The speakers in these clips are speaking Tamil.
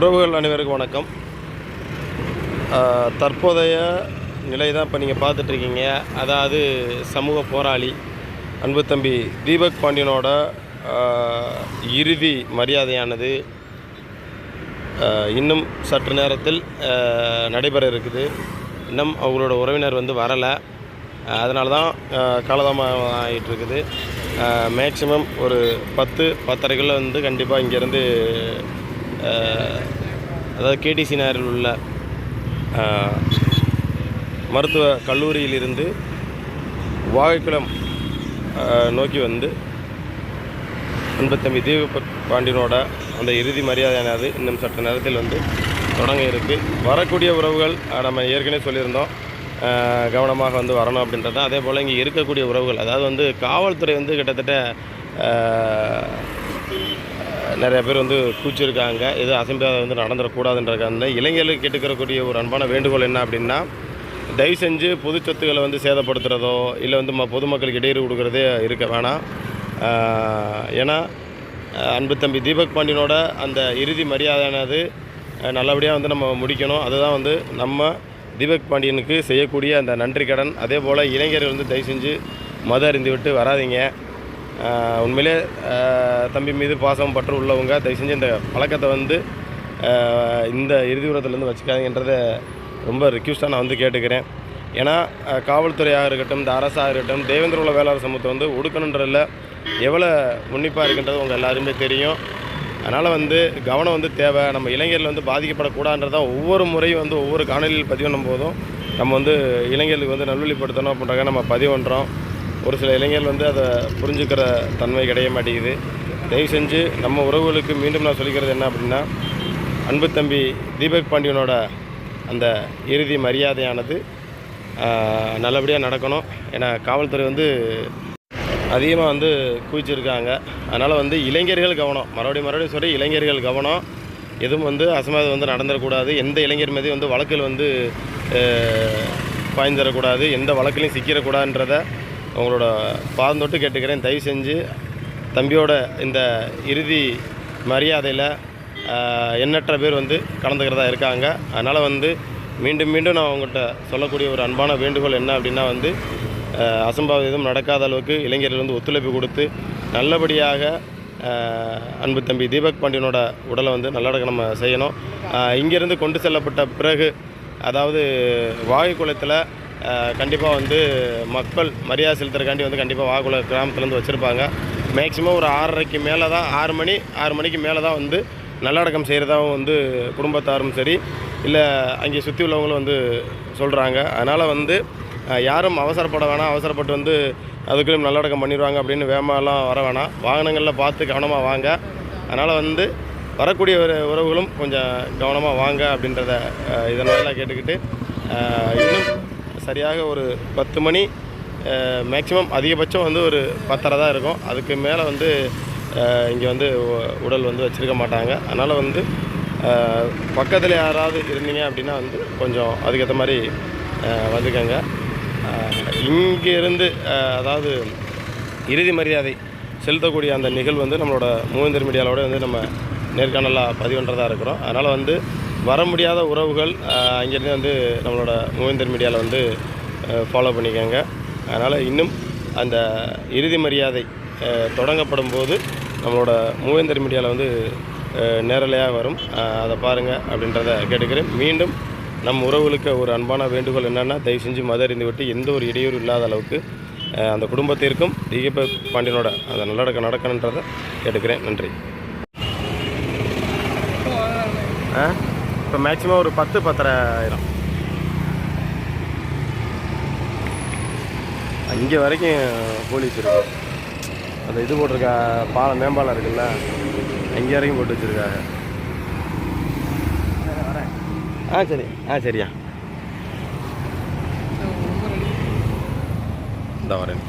உறவுகள் அனைவருக்கும் வணக்கம். தற்போதைய நிலை தான் இப்போ நீங்கள் பார்த்துட்ருக்கீங்க. அதாவது சமூக போராளி அன்பு தம்பி தீபக் பாண்டியனோட இறுதி மரியாதையானது இன்னும் சற்று நேரத்தில் நடைபெற இருக்குது. இன்னும் அவங்களோட உறவினர் வந்து வரலை. அதனால தான் காலதாமம் ஆகிட்டு இருக்குது மேக்சிமம் ஒரு பத்து பத்தரைக்குள்ளே வந்து கண்டிப்பாக இங்கேருந்து அதாவது கேடிசி நகரில் உள்ள மருத்துவ கல்லூரியிலிருந்து வாகைக்குளம் நோக்கி வந்து அன்பு தம்பி பாண்டியனோட அந்த இறுதி மரியாதையானது இன்னும் சற்று நேரத்தில் வந்து தொடங்க இருக்குது வரக்கூடிய உறவுகள் நம்ம ஏற்கனவே சொல்லியிருந்தோம். கவனமாக வந்து வரணும் அப்படின்றது தான். அதே போல் இங்கே இருக்கக்கூடிய உறவுகள் அதாவது வந்து காவல்துறை வந்து கிட்டத்தட்ட நிறைய பேர் வந்து கூச்சிருக்காங்க. எது அசம்பியாக வந்து நடந்துடக்கூடாதுன்றக்காக இளைஞர்களுக்கு கேட்டுக்கிறக்கூடிய ஒரு அன்பான வேண்டுகோள் என்ன அப்படின்னா தயவு செஞ்சு பொது சொத்துக்களை வந்து சேதப்படுத்துகிறதோ இல்லை வந்து ம பொதுமக்களுக்கு இடையூறு கொடுக்குறதே இருக்க வேணாம். ஏன்னா அன்பு தம்பி தீபக் பாண்டியனோட அந்த இறுதி மரியாதையானது நல்லபடியாக வந்து நம்ம முடிக்கணும். அதுதான் வந்து நம்ம தீபக் பாண்டியனுக்கு செய்யக்கூடிய அந்த நன்றி கடன் அதே போல் இளைஞர்கள் வந்து தயவு செஞ்சு மத அறிந்து விட்டு வராதீங்க. உண்மையிலே தம்பி மீது பாசம் பற்று உள்ளவங்க தயவு செஞ்சு இந்த பழக்கத்தை வந்து இந்த இறுதி உரத்துலேருந்து வச்சுக்காதீங்கன்றதை ரொம்ப ரிக்வஸ்ட்டாக நான் வந்து கேட்டுக்கிறேன். ஏன்னா காவல்துறையாக இருக்கட்டும் இந்த அரசாக இருக்கட்டும் தேவேந்திர உள்ள வேளாண் சமூகத்தை வந்து ஒடுக்கணுன்றதில் எவ்வளோ உன்னிப்பாக இருக்குன்றது உங்கள் எல்லாருமே தெரியும். அதனால் வந்து கவனம் வந்து தேவை. நம்ம இளைஞர்கள் வந்து பாதிக்கப்படக்கூடாதுன்றதான் ஒவ்வொரு முறையும் வந்து ஒவ்வொரு காணொலியில் பதிவு பண்ணும் போதும் நம்ம வந்து இளைஞர்களுக்கு வந்து நல்வழிப்படுத்தணும் அப்படின்றாங்க நம்ம பதிவு பண்ணுறோம் ஒரு சில இளைஞர்கள் வந்து அதை புரிஞ்சுக்கிற தன்மை கிடைய மாட்டேங்குது. தயவு செஞ்சு நம்ம உறவுகளுக்கு மீண்டும் நான் சொல்லிக்கிறது என்ன அப்படின்னா அன்பு தம்பி தீபக் பாண்டியனோட அந்த இறுதி மரியாதையானது நல்லபடியாக நடக்கணும். ஏன்னா காவல்துறை வந்து அதிகமாக வந்து குவிச்சிருக்காங்க. அதனால் வந்து இளைஞர்கள் கவனம். மறுபடியும் மறுபடியும் சொல்லி இளைஞர்கள் கவனம். எதுவும் வந்து அசமாதம் வந்து நடந்துடக்கூடாது. எந்த இளைஞர் மீது வந்து வழக்கில் வந்து பாய்ந்துடக்கூடாது எந்த வழக்கிலையும் சிக்கிடக்கூடாதுன்றத உங்களோட பாதம் தொட்டு கேட்டுக்கிறேன். தயவு செஞ்சு தம்பியோட இந்த இறுதி மரியாதையில் எண்ணற்ற பேர் வந்து கலந்துக்கிறதா இருக்காங்க. அதனால் வந்து மீண்டும் மீண்டும் நான் உங்கள்கிட்ட சொல்லக்கூடிய ஒரு அன்பான வேண்டுகோள் என்ன அப்படின்னா வந்து அசம்பாவிதம் நடக்காத அளவுக்கு இளைஞர்கள் வந்து ஒத்துழைப்பு கொடுத்து நல்லபடியாக அன்பு தம்பி தீபக் பாண்டியனோட உடலை வந்து நல்லடக்கம் நம்ம செய்யணும். இங்கேருந்து கொண்டு செல்லப்பட்ட பிறகு அதாவது வாயு குளத்தில் கண்டிப்பாக வந்து மக்கள் மரியாதை செலுத்துறக்காண்டி வந்து கண்டிப்பாக வாகுல கிராமத்துலேருந்து வச்சுருப்பாங்க. மேக்ஸிமம் ஒரு ஆறரைக்கு மேலே தான் ஆறு மணி ஆறு மணிக்கு மேலே தான் வந்து நல்லடக்கம் செய்கிறதாவும் வந்து குடும்பத்தாரும் சரி இல்லை அங்கே சுற்றி உள்ளவங்களும் வந்து சொல்கிறாங்க அதனால் வந்து யாரும் அவசரப்பட வேணாம் அவசரப்பட்டு வந்து அதுக்குள்ளேயும் நல்லடக்கம் பண்ணிடுவாங்க அப்படின்னு வேமாலாம் வர வேணாம். வாகனங்களில் பார்த்து கவனமாக வாங்க. அதனால் வந்து வரக்கூடிய ஒரு உறவுகளும் கொஞ்சம் கவனமாக வாங்க அப்படின்றத அஹ், இதன் வாயிலாக கேட்டுக்கிட்டு இன்னும் சரியாக ஒரு பத்து மணி மேக்ஸிமம் அதிகபட்சம் வந்து ஒரு பத்தரை தான் இருக்கும். அதுக்கு மேலே வந்து இங்கே வந்து உடல் வந்து வச்சுருக்க மாட்டாங்க. அதனால் வந்து பக்கத்தில் யாராவது இருந்தீங்க அப்படின்னா வந்து கொஞ்சம் அதுக்கேற்ற மாதிரி வந்துக்கங்க. இங்கேருந்து அதாவது இறுதி மரியாதை செலுத்தக்கூடிய அந்த நிகழ்வு வந்து நம்மளோட மூவந்தர் மீடியாவோட வந்து நம்ம நேர்காணலாக பதிவு பண்ணுறதா இருக்கிறோம். அதனால் வந்து வர முடியாத உறவுகள் அங்கேருந்து வந்து நம்மளோட மூவேந்தர் மீடியாவில் வந்து ஃபாலோ பண்ணிக்கோங்க. அதனால் இன்னும் அந்த இறுதி மரியாதை தொடங்கப்படும் போது நம்மளோட மூவேந்தர் மீடியாவில் வந்து நேரலையாக வரும். அதை பாருங்கள் அப்படின்றத கேட்டுக்கிறேன். மீண்டும் நம் உறவுகளுக்கு ஒரு அன்பான வேண்டுகோள் என்னென்னா தயவு செஞ்சு மத அறிந்து விட்டு எந்த ஒரு இடையூறு இல்லாத அளவுக்கு அந்த குடும்பத்திற்கும் தீப பாண்டியனோட அந்த நல்லடக்கம் நடக்கணுன்றதை கேட்டுக்கிறேன். நன்றி. இப்போ மேக்ஸிமம் ஒரு பத்து பத்தரை ஆயிரம். இங்கே வரைக்கும் போலீஸ் இருக்கு. அந்த இது போட்டிருக்க பாலம் மேம்பாலம் இருக்குல்ல அங்கே வரைக்கும் போட்டு வச்சுருக்காங்க. ஆ சரி. ஆ சரியா. இந்த வரேன்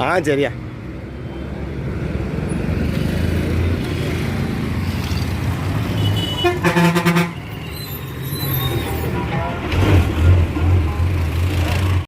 நிமிஷம். ஆ சரியா